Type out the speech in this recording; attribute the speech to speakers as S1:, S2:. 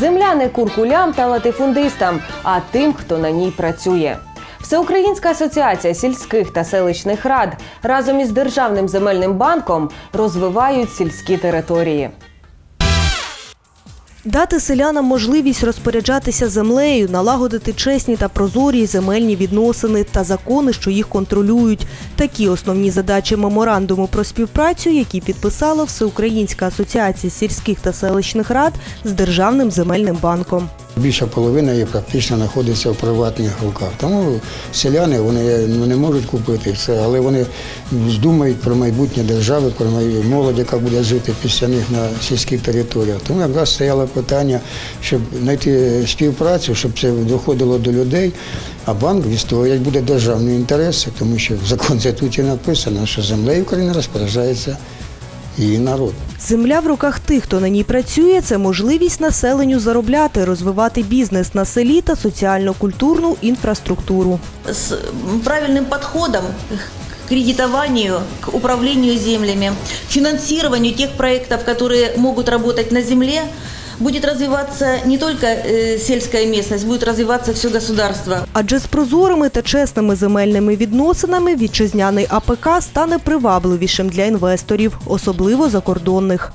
S1: Земля не куркулям та латифундистам, а тим, хто на ній працює. Всеукраїнська асоціація сільських та селищних рад разом із Державним земельним банком розвивають сільські території.
S2: Дати селянам можливість розпоряджатися землею, налагодити чесні та прозорі земельні відносини та закони, що їх контролюють. Такі основні задачі меморандуму про співпрацю, які підписала Всеукраїнська асоціація сільських та селищних рад з Державним земельним банком.
S3: Більша половина її практично знаходиться в приватних руках. Тому селяни вони не можуть купити все, але вони думають про майбутнє держави, про молодь, яка буде жити після них на сільських територіях. Тому якраз стояло питання, щоб знайти співпрацю, щоб це доходило до людей, а банк відстоювати буде державні інтереси, тому що в закон Конституції написано, що землею України розпоряджається її народ.
S2: Земля в руках тих, хто на ній працює, це можливість населенню заробляти, розвивати бізнес на селі та соціально-культурну інфраструктуру.
S4: З правильним підходом к кредитованию, к управлению землями, финансированию тех проектов, которые могут работать на земле, будет развиваться не только сільська сельская местность, будет развиваться все государство.
S2: Адже з прозорими та чесними земельними відносинами вітчизняний АПК стане привабливішим для інвесторів, особливо закордонних.